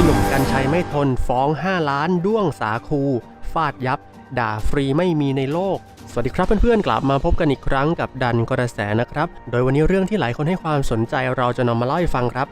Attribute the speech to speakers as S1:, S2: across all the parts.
S1: พี่หนุ่มกัญชัยไม่ทนฟ้อง 5 ล้านด้วงสาคูฟาดยับ ด่าฟรีไม่มีในโลก สวัสดีครับเพื่อนๆ กลับมาพบกันอีกครั้งกับดันกระแสนะครับ โดยวันนี้เรื่องที่หลายคนให้ความสนใจเราจะนำมาเล่าให้ฟังครับ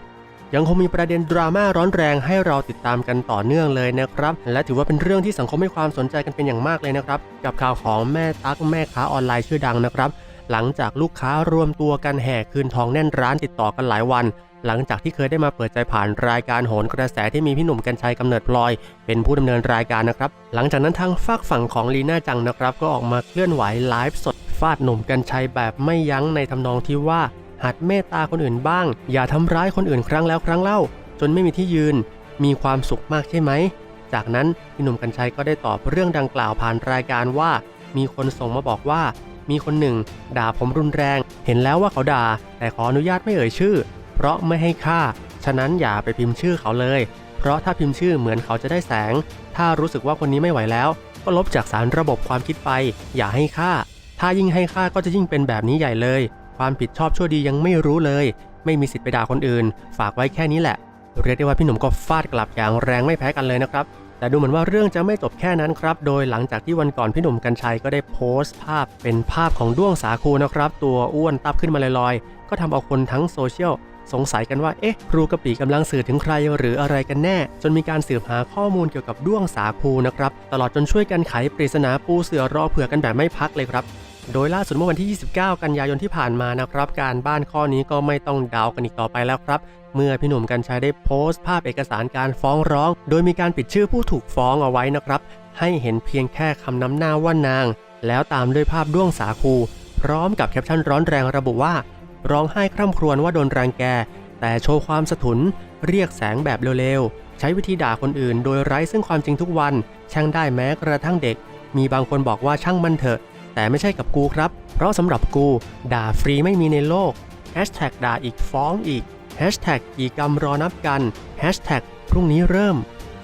S1: ยังคงมีประเด็นดราม่าร้อนแรงให้เราติดตามกันต่อเนื่องเลยนะครับ และถือว่าเป็นเรื่องที่สังคมให้ความสนใจกันเป็นอย่างมากเลยนะครับ กับข่าวของแม่ตั๊กแม่ค้าออนไลน์ชื่อดังนะครับ หลังจากลูกค้ารวมตัวกันแห่คืนทองแน่นร้านติดต่อกันหลายวัน หลังจากที่เคยได้มาเปิดใจผ่านรายการโหนกระแสที่มีพี่หนุ่มกัญชัยกำเนิดพลอย เป็นผู้ดำเนินรายการนะครับ หลังจากนั้นทางฝากฝั่งของลีน่าจังนะครับ ก็ออกมาเคลื่อนไหวไลฟ์สดฟาดหนุ่มกัญชัยแบบไม่ยั้งในทำนองที่ว่าหัดเมตตาคนอื่นบ้าง อย่าทำร้ายคนอื่นครั้งแล้วครั้งเล่า จนไม่มีที่ยืน มีความสุขมากใช่ไหม จากนั้นพี่หนุ่มกัญชัยก็ได้ตอบเรื่องดังกล่าวผ่านรายการว่า มีคนส่งมาบอกว่า มีคนหนึ่ง ด่าผมรุนแรง เห็นแล้วว่าเขาด่า แต่ขออนุญาตไม่เอ่ยชื่อ เพราะไม่ให้ค่า ฉะนั้นอย่าไปพิมพ์ชื่อเขาเลย เพราะถ้าพิมพ์ชื่อเหมือนเขาจะได้แสง ถ้ารู้สึกว่าคนนี้ไม่ไหวแล้ว ก็ลบจากสารระบบความคิดไป อย่าให้ค่า ถ้ายิ่งให้ค่าก็จะยิ่งเป็นแบบนี้ใหญ่เลย ความผิดชอบชั่วดียังไม่รู้เลย ไม่มีสิทธิ์ไปด่าคนอื่น ฝากไว้แค่นี้แหละ เรียกได้ว่าพี่หนุ่มก็ฟาดกลับอย่างแรงไม่แพ้กันเลยนะครับแต่ดูเหมือนว่าเรื่องจะไม่จบแค่นั้นครับ โดยหลังจากที่วันก่อนพี่หนุ่มกัญชัยก็ได้โพสต์ภาพเป็นภาพของด้วงสาคูนะครับ ตัวอ้วนตับขึ้นมาลอยๆ ก็ทำเอาคนทั้งโซเชียล สงสัยกันว่า เอ๊ะครูกะปิกำลังสื่อถึงใครหรืออะไรกันแน่ จนมีการสืบหาข้อมูลเกี่ยวกับด้วงสาคูนะครับ ตลอดจนช่วยกันไขปริศนาปูเสือรอเผื่อกันแบบไม่พักเลยครับโดยล่าสุดเมื่อวันที่ 29 กันยายนที่ผ่านมานะครับ การบ้านข้อนี้ก็ไม่ต้องเดากันอีกต่อไปแล้วครับ เมื่อพี่หนุ่มกัญชัยได้โพสต์ภาพเอกสารการฟ้องร้อง โดยมีการปิดชื่อผู้ถูกฟ้องเอาไว้นะครับ ให้เห็นเพียงแค่คำนำหน้าว่านาง แล้วตามด้วยภาพด้วงสาคู พร้อมกับแคปชั่นร้อนแรงระบุว่า ร้องไห้คร่ำครวญว่าโดนรังแก แต่โชว์ความสะทุน เรียกแสงแบบเร็วๆ ใช้วิธีด่าคนอื่น โดยไร้ซึ่งความจริงทุกวัน ช่างได้แม้กระทั่งเด็ก มีบางคนบอกว่าช่างมันเถอะ แต่ไม่ใช่กับกูครับ เพราะสำหรับกูด่าฟรีไม่มีในโลก Hashtag ด่าอีกฟ้องอีก Hashtag กี่กรรมรอนับกัน Hashtag พรุ่งนี้เริ่ม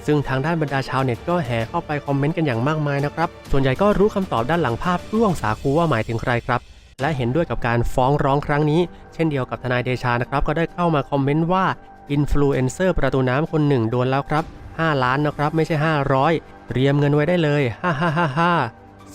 S1: ซึ่งทางด้านบรรดาชาวเน็ตก็แห่เข้าไปคอมเมนต์กันอย่างมากมายนะครับ ส่วนใหญ่ก็รู้คำตอบด้านหลังภาพร่วงสาคูว่าหมายถึงใครครับ และเห็นด้วยกับการฟ้องร้องครั้งนี้ เช่นเดียวกับทนายเดชานะครับ ก็ได้เข้ามาคอมเมนต์ว่าอินฟลูเอนเซอร์ประตูน้ำคนหนึ่งโดนแล้วครับ 5 ล้านนะครับไม่ใช่ 500 เตรียมเงินไว้ได้เลยฮ่าฮ่าฮ่าฮ่า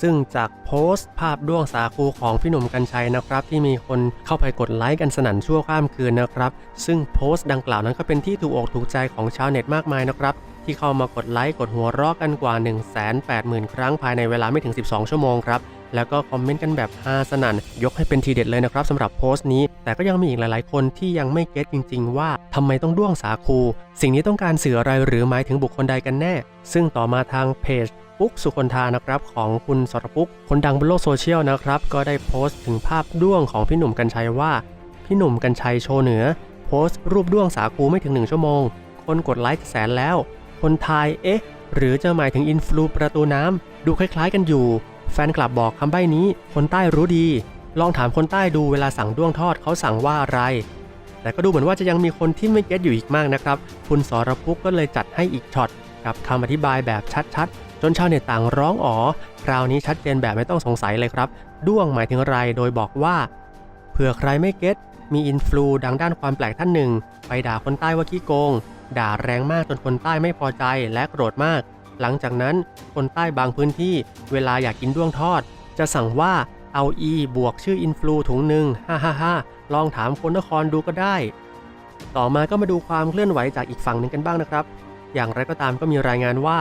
S1: ซึ่งจากโพสต์ภาพด้วงสาคูของพี่หนุ่มกัญชัยนะครับ ที่มีคนเข้าไปกดไลค์กันสนั่นชั่วข้ามคืนนะครับ ซึ่งโพสต์ดังกล่าวนั้นก็เป็นที่ถูกอกถูกใจของชาวเน็ตมากมายนะครับ ที่เข้ามากดไลค์กดหัวเราะกันกว่า 180,000 ครั้งภายในเวลาไม่ถึง 12 ชั่วโมงครับ แล้วก็คอมเมนต์กันแบบฮาสนั่น ยกให้เป็นทีเด็ดเลยนะครับสำหรับโพสต์นี้ แต่ก็ยังมีอีกหลาย ๆ คนที่ยังไม่เก็ตจริง ๆ ว่าทำไมต้องด้วงสาคู สิ่งนี้ต้องการสื่ออะไรหรือหมายถึงบุคคลใดกันแน่ ซึ่งต่อมาทางเพจปุ๊กสุคนธานะครับของคุณสรปุ๊ก คนดังบนโลกโซเชียลนะครับ ก็ได้โพสต์ถึงภาพด้วงของพี่หนุ่มกัญชัยว่า พี่หนุ่มกัญชัยโชว์เหนือ โพสต์รูปด้วงสาคูไม่ถึง1ชั่วโมง คนกดไลค์แสนแล้ว คนทายเอ๊ะ หรือจะหมายถึงอินฟลูประตูน้ำดูคล้ายๆกันอยู่ แฟนคลับบอกคำใบ้นี้ คนใต้รู้ดี ลองถามคนใต้ดูเวลาสั่งด้วงทอดเขาสั่งว่าอะไร แต่ก็ดูเหมือนว่าจะยังมีคนที่ไม่เก็ตอยู่อีกมากนะครับ คุณสรปุ๊กก็เลยจัดให้อีกช็อตกับคำอธิบายแบบชัดๆ จนชาวเน็ตต่างร้องอ๋อ คราวนี้ชัดเจนแบบไม่ต้องสงสัยเลยครับ ด้วงหมายถึงอะไรโดยบอกว่า เผื่อใครไม่เก็ตมีอินฟลูดังด้านความแปลกท่านหนึ่ง ไปด่าคนใต้ว่าขี้โกง ด่าแรงมากจนคนใต้ไม่พอใจและโกรธมาก หลังจากนั้นคนใต้บางพื้นที่เวลาอยากกินด้วงทอด จะสั่งว่าเอาอีบวกชื่ออินฟลูถุงหนึ่งฮ่าฮ่าฮ่าลองถามคนนครดูก็ได้ ต่อมาก็มาดูความเคลื่อนไหวจากอีกฝั่งหนึ่งกันบ้างนะครับ อย่างไรก็ตามก็มีรายงานว่า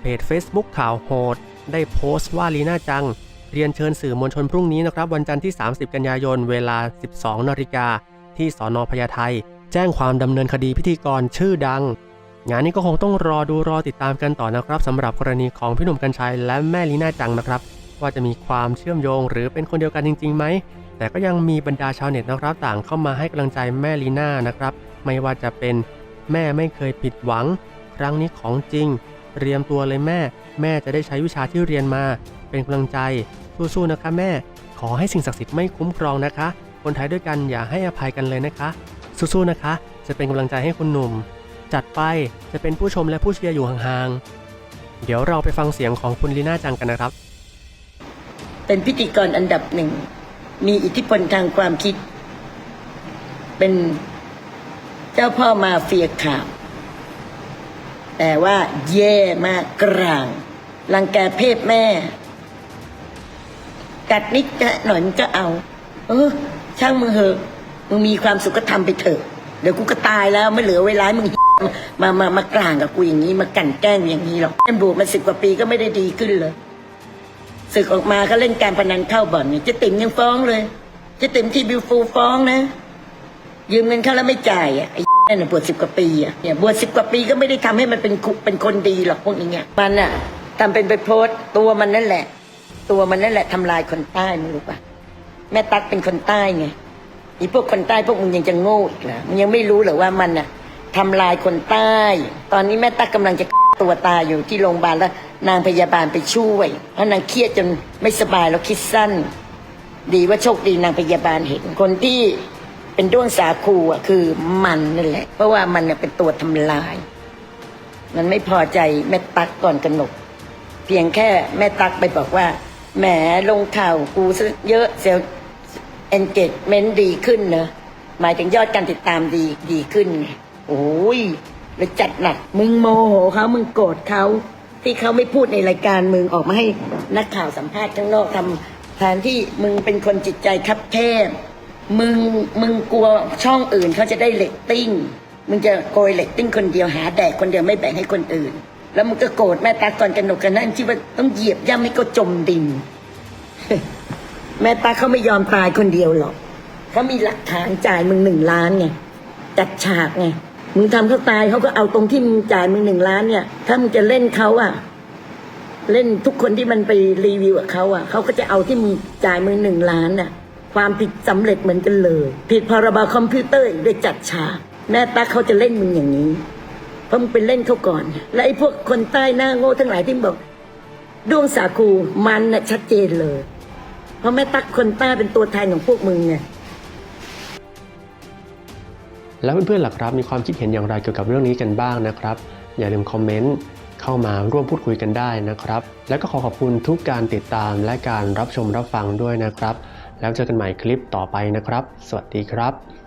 S1: เพจ Facebook ข่าวโหด ได้โพสต์ว่าลีน่าจัง เรียนเชิญสื่อมวลชนพรุ่งนี้นะครับวันจันทร์ที่ 30 กันยายน เวลา 12นาฬิกาที่สอนอพญาไทแจ้งความดำเนินคดีพิธีกรชื่อดัง งานนี้ก็คงต้องรอดูรอติดตามกันต่อนะครับสำหรับกรณีของพี่หนุ่มกัญชัยและแม่ลีน่าจังนะครับ ว่าจะมีความเชื่อมโยงหรือเป็นคนเดียวกันจริงๆไหมแต่ก็ยังมีบรรดาชาวเน็ตนะครับต่างเข้ามาให้กำลังใจแม่ลีน่านะครับ ไม่ว่าจะเป็นแม่ไม่เคยผิดหวัง ครั้งนี้ของจริง เตรียมตัวเลยแม่ แม่จะได้ใช้วิชาที่เรียนมา เป็นกำลังใจสู้ๆนะคะแม่ ขอให้สิ่งศักดิ์สิทธิ์ไม่คุ้มครองนะคะ คนไทยด้วยกันอย่าให้อภัยกันเลยนะคะ สู้ๆนะคะ จะเป็นกำลังใจให้คุณหนุ่ม จัดไป จะเป็นผู้ชมและผู้เชียร์อยู่ห่างๆ เดี๋ยวเราไปฟังเสียงของคุณลีน่าจังกันนะครับ
S2: เป็นพิธีกรอันดับหนึ่ง มีอิทธิพลทางความคิด เป็นเจ้าพ่อมาเฟียข่าวแต่ว่าแย่มากกลางรังแกเพศแม่ กัดนิดจะหน่อยมันก็เอา เออ ช่างมึงเหอะ มึงมีความสุขก็ทำไปเถอะ เดี๋ยวกูก็ตายแล้วไม่เหลือเวลาให้มึง มามามากลางกับกูอย่างนี้มากั่นแกล้งอย่างนี้หรอกแอมบูมาสิบกว่าปีก็ไม่ได้ดีขึ้นเลยศึกออกมาก็เล่นการพนันเข้าบ่อนเนี่ยจะติ๋มยังฟ้องเลยจะติ๋มที่บิวฟูฟ้องนะ ยืมเงินเขาแล้วไม่จ่ายอะไอ้นั่นน่ะบวชสิบกว่าปีอะเนี่ยบวชสิบกว่าปีก็ไม่ได้ทำให้มันเป็นคุเป็นคนดีหรอกพวกนี้เนี่ยมันอะทำเป็นไปโพสต์ตัวมันนั่นแหละ ตัวมันนั่นแหละทำลายคนใต้มึงรู้ปะแม่ตั๊กเป็นคนใต้ไงอีพวกคนใต้พวกมึงยังจะโง่อีกเหรอมึงยังไม่รู้เหรอว่ามันอะ ทำลายคนใต้ ตอนนี้แม่ตั๊กกำลังจะตัวตายอยู่ที่โรงพยาบาลแล้ว นางพยาบาลไปช่วย เพราะนางเครียดจนไม่สบายแล้วคิดสั้น ดีว่าโชคดีนางพยาบาลเห็นคนที่เป็นด้วงสาคูอะคือมันนั่นแหละ เพราะว่ามันน่ะเป็นตัวทำลาย มันไม่พอใจแม่ตั๊กก่อนกนก เพียงแค่แม่ตั๊กไปบอกว่าแหมลงข่าวกูซะเยอะเซลเอนเกจเมนต์ดีขึ้นเนอะหมายถึงยอดการติดตามดีดีขึ้นไง โอ้ยเลยจัดหนัก มึงโมโหเขามึงโกรธเขา ที่เขาไม่พูดในรายการมึงออกมาให้นักข่าวสัมภาษณ์ข้างนอกทำแทนที่มึงเป็นคนจิตใจคับแคบมึงมึงกลัวช่องอื่นเขาจะได้เลตติ้ง มึงจะโกยเลตติ้งคนเดียวหาแดกคนเดียวไม่แบ่งให้คนอื่น แล้วมึงก็โกรธแม่ตาก่อนกันหนกกันนั่นที่ว่าต้องเหยียบย่ำให้เขาจมดิน แม่ตาเขาไม่ยอมตายคนเดียวหรอกเขามีหลักฐานจ่ายมึงหนึ่งล้านไงจัดฉากไง มึงทำเขาตายเขาก็เอาตรงที่มึงจ่ายมึงหนึ่งล้านเนี่ย ถ้ามึงจะเล่นเขาอะเล่นทุกคนที่มันไปรีวิวกับเขาอะเขาก็จะเอาที่มึงจ่ายมึงหนึ่งล้านน่ะ ความผิดสำเร็จเหมือนกันเลย ผิดพรบคอมพิวเตอร์อีกด้วยจัดฉากแม่ตาเขาจะเล่นมึงอย่างนี้เพราะมึงเป็นเล่นเขาก่อน และไอ้พวกคนใต้หน้าโง่ทั้งหลายที่บอกดวงสาคูมันน่ะชัดเจนเลย เพราะแม่ตักคนใต้เป็นตัวแทนของพวกมึงไง
S1: แล้วเพื่อนๆล่ะครับ มีความคิดเห็นอย่างไรเกี่ยวกับเรื่องนี้กันบ้างนะครับ อย่าลืมคอมเมนต์เข้ามาร่วมพูดคุยกันได้นะครับ แล้วก็ขอขอบคุณทุกการติดตามและการรับชมรับฟังด้วยนะครับ แล้วเจอกันใหม่คลิปต่อไปนะครับ สวัสดีครับ